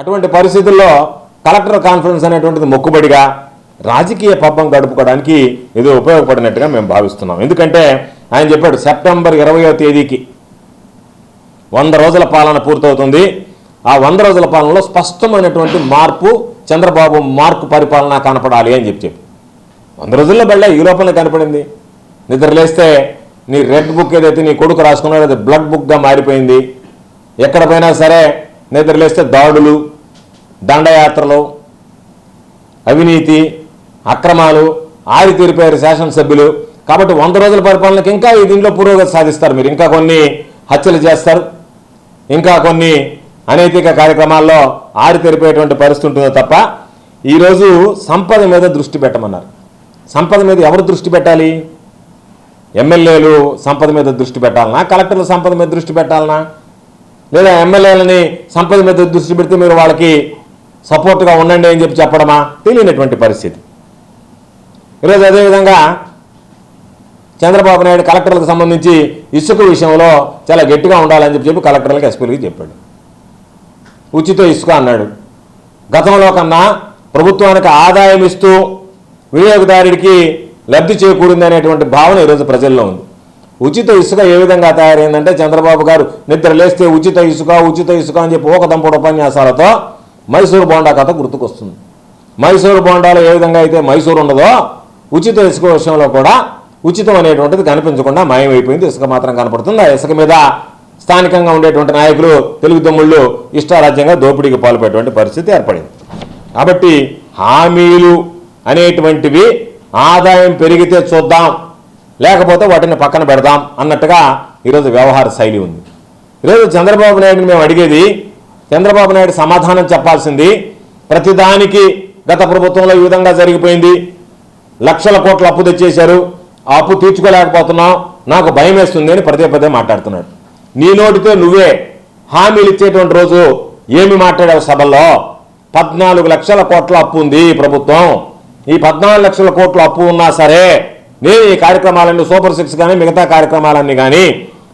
అటువంటి పరిస్థితుల్లో collector conference అనేటువంటిది మొక్కుబడిగా రాజకీయ పబ్బం గడుపుకోవడానికి ఇది ఉపయోగపడినట్టుగా మేము భావిస్తున్నాం. ఎందుకంటే ఆయన చెప్పాడు సెప్టెంబర్ ఇరవయో తేదీకి వంద రోజుల పాలన పూర్తవుతుంది. ఆ వంద రోజుల పాలనలో స్పష్టమైనటువంటి మార్పు చంద్రబాబు మార్పు పరిపాలన కనపడాలి అని చెప్పి చెప్పి వంద రోజుల్లో బళ్ళ ఈ లోపల కనపడింది. నిద్రలేస్తే నీ రెడ్ బుక్ ఏదైతే నీ కొడుకు రాసుకున్నాడో అది బ్లడ్ బుక్గా మారిపోయింది. ఎక్కడ పోయినా సరే నిద్రలేస్తే దాడులు దండయాత్రలు అవినీతి అక్రమాలు ఆరితీరిపోయారు శాసనసభ్యులు. కాబట్టి వంద రోజుల పరిపాలనకి ఇంకా ఈ దీంట్లో పురోగతి సాధిస్తారు మీరు. ఇంకా కొన్ని హత్యలు చేస్తారు. ఇంకా కొన్ని అనైతిక కార్యక్రమాల్లో ఆరితేరిపోయేటువంటి పరిస్థితి ఉంటుందో తప్ప ఈరోజు సంపద మీద దృష్టి పెట్టమన్నారు. సంపద మీద ఎవరు దృష్టి పెట్టాలి? ఎమ్మెల్యేలు సంపద మీద దృష్టి పెట్టాలనా? కలెక్టర్లు సంపద మీద దృష్టి పెట్టాలనా? లేదా ఎమ్మెల్యేలని సంపద మీద దృష్టి పెడితే మీరు వాళ్ళకి సపోర్ట్గా ఉండండి అని చెప్పి చెప్పడమా? తెలియనటువంటి పరిస్థితి. ఈరోజు అదేవిధంగా చంద్రబాబు నాయుడు కలెక్టర్లకు సంబంధించి ఇసుక విషయంలో చాలా గట్టిగా ఉండాలని చెప్పి చెప్పి కలెక్టర్లకు ఎస్పీలకి చెప్పాడు. ఉచిత ఇసుక అన్నాడు. గతంలో కన్నా ప్రభుత్వానికి ఆదాయం ఇస్తూ వినియోగదారుడికి లబ్ధి చేకూరింది అనేటువంటి భావన ఈరోజు ప్రజల్లో ఉంది. ఉచిత ఇసుక ఏ విధంగా తయారైందంటే చంద్రబాబు గారు నిద్ర లేస్తే ఉచిత ఇసుక ఉచిత ఇసుక అని చెప్పి ఓకదంపుడు ఉపన్యాసాలతో మైసూరు బోండా కథ గుర్తుకొస్తుంది. మైసూరు బోండాలో ఏ విధంగా అయితే మైసూరు ఉండదో ఉచిత ఇసుక విషయంలో కూడా ఉచితం అనేటువంటిది కనిపించకుండా మాయమైపోయింది. ఇసుక మాత్రం కనపడుతుంది. ఆ ఇసుక మీద స్థానికంగా ఉండేటువంటి నాయకులు తెలుగు తమ్ముళ్ళు ఇష్టారాజ్యంగా దోపిడీకి పాల్పడేటువంటి పరిస్థితి ఏర్పడింది. కాబట్టి హామీలు అనేటువంటివి ఆదాయం పెరిగితే చూద్దాం. లేకపోతే వాటిని పక్కన పెడదాం అన్నట్టుగా ఈరోజు వ్యవహార శైలి ఉంది. ఈరోజు చంద్రబాబు నాయుడిని మేము అడిగేది చంద్రబాబు నాయుడు సమాధానం చెప్పాల్సింది ప్రతిదానికి గత ప్రభుత్వంలో ఈ విధంగా జరిగిపోయింది. లక్షల కోట్ల అప్పు తెచ్చేశారు. ఆ అప్పు తీర్చుకోలేకపోతున్నాం. నాకు భయం వేస్తుంది అని పదే పదే మాట్లాడుతున్నాడు. నీ నోటితో నువ్వే హామీలు ఇచ్చేటువంటి రోజు ఏమి మాట్లాడావు సభల్లో? పద్నాలుగు లక్షల కోట్ల అప్పు ఉంది ఈ ప్రభుత్వం. ఈ పద్నాలుగు లక్షల కోట్ల అప్పు ఉన్నా సరే నేను ఈ కార్యక్రమాలన్నీ సూపర్ సిక్స్ కానీ మిగతా కార్యక్రమాలన్నీ కానీ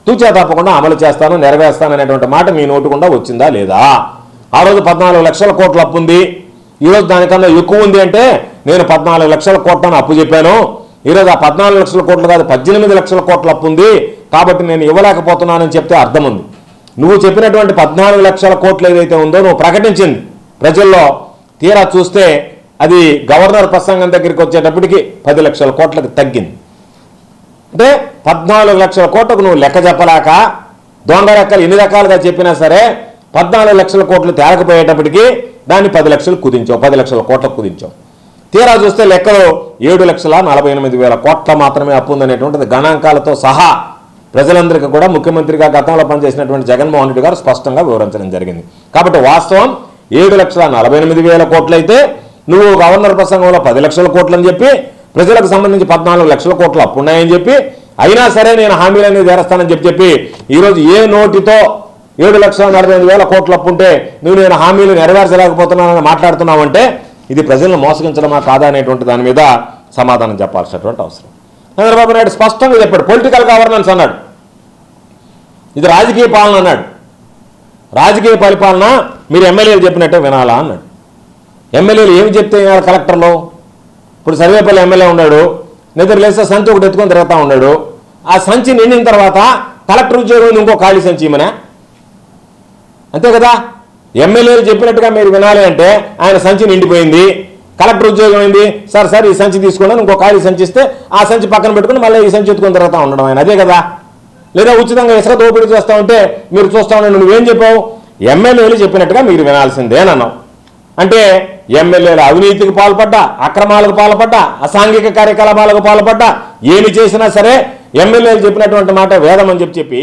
తూచా తప్పకుండా అమలు చేస్తాను నెరవేరుస్తాను అనేటువంటి మాట మీ నోటుకుండా వచ్చిందా లేదా? ఆ రోజు పద్నాలుగు లక్షల కోట్ల అప్పు ఉంది. ఈరోజు దానికన్నా ఎక్కువ ఉంది అంటే నేను పద్నాలుగు లక్షల కోట్లను అప్పు చెప్పాను. ఈరోజు ఆ పద్నాలుగు లక్షల కోట్లు కాదు పద్దెనిమిది లక్షల కోట్ల అప్పు ఉంది. కాబట్టి నేను ఇవ్వలేకపోతున్నానని చెప్తే అర్థం ఉంది. నువ్వు చెప్పినటువంటి పద్నాలుగు లక్షల కోట్లు ఏదైతే ఉందో నువ్వు ప్రకటించింది. ప్రజల్లో తీరా చూస్తే అది గవర్నర్ ప్రసంగం దగ్గరికి వచ్చేటప్పటికి పది లక్షల కోట్లకు తగ్గింది. అంటే పద్నాలుగు లక్షల కోట్లకు నువ్వు లెక్క చెప్పలేక దొంగ లెక్కలు ఎన్ని రకాలుగా చెప్పినా సరే పద్నాలుగు లక్షల కోట్లు తేలకపోయేటప్పటికి దాన్ని పది లక్షలు కుదించావు పది లక్షల కోట్లకు కుదించావు. తీరా చూస్తే లెక్కలు ఏడు లక్షల నలభై ఎనిమిది వేల కోట్ల మాత్రమే అప్పు ఉందనేటువంటిది గణాంకాలతో సహా ప్రజలందరికీ కూడా ముఖ్యమంత్రిగా గతంలో పనిచేసినటువంటి జగన్మోహన్ రెడ్డి గారు స్పష్టంగా వివరించడం జరిగింది. కాబట్టి వాస్తవం ఏడు లక్షల నలభై ఎనిమిది వేల కోట్లయితే నువ్వు గవర్నర్ ప్రసంగంలో పది లక్షల కోట్లు అని చెప్పి ప్రజలకు సంబంధించి పద్నాలుగు లక్షల కోట్లు అప్పు ఉన్నాయని చెప్పి అయినా సరే నేను హామీలన్నీ తీరస్తానని చెప్పి చెప్పి ఈరోజు ఏ నోటితో ఏడు లక్షల నలభై ఐదు వేల కోట్లు అప్పుంటే నువ్వు నేను హామీలు నెరవేర్చలేకపోతున్నానని మాట్లాడుతున్నావంటే ఇది ప్రజలను మోసగించడమా కాదా అనేటువంటి దాని మీద సమాధానం చెప్పాల్సినటువంటి అవసరం. చంద్రబాబు నాయుడు స్పష్టంగా చెప్పాడు పొలిటికల్ గవర్నెన్స్ అన్నాడు. ఇది రాజకీయ పాలన అన్నాడు. రాజకీయ పరిపాలన మీరు ఎమ్మెల్యేలు చెప్పినట్టే వినాలా అన్నాడు. ఎమ్మెల్యేలు ఏమి చెప్తే ఇవాళ కలెక్టర్లో? ఇప్పుడు సర్వేపల్లి ఎమ్మెల్యే ఉన్నాడు నిద్ర లేస్తే సంచి ఒకటి ఎత్తుకొని తిరుగుతూ ఉన్నాడు. ఆ సంచి నిండిన తర్వాత కలెక్టర్ ఉద్యోగం ఉంది, ఇంకో ఖాళీ సంచి ఇమనా అంతే కదా? ఎమ్మెల్యేలు చెప్పినట్టుగా మీరు వినాలి అంటే ఆయన సంచి నిండిపోయింది. కలెక్టర్ ఉద్యోగం ఏంది సార్ సార్ ఈ సంచి తీసుకున్నాను ఇంకో ఖాళీ సంచి ఇస్తే ఆ సంచి పక్కన పెట్టుకుని మళ్ళీ ఈ సంచి ఎత్తుకొని తిరుగుతూ ఉండడం ఆయన. అదే కదా? లేదా ఉచితంగా ఇసుక దోపిడీ చేస్తూ ఉంటే మీరు చూస్తూ ఉండండి నువ్వేం చెప్పావు? ఎమ్మెల్యేలు చెప్పినట్టుగా మీరు వినాల్సిందే అని అన్నావు అంటే ఎమ్మెల్యేలు అవినీతికి పాల్పడ్డా అక్రమాలకు పాల్పడ్డా అసాంఘిక కార్యకలాపాలకు పాల్పడ్డా ఏమి చేసినా సరే ఎమ్మెల్యేలు చెప్పినటువంటి మాట వేదమని చెప్పి చెప్పి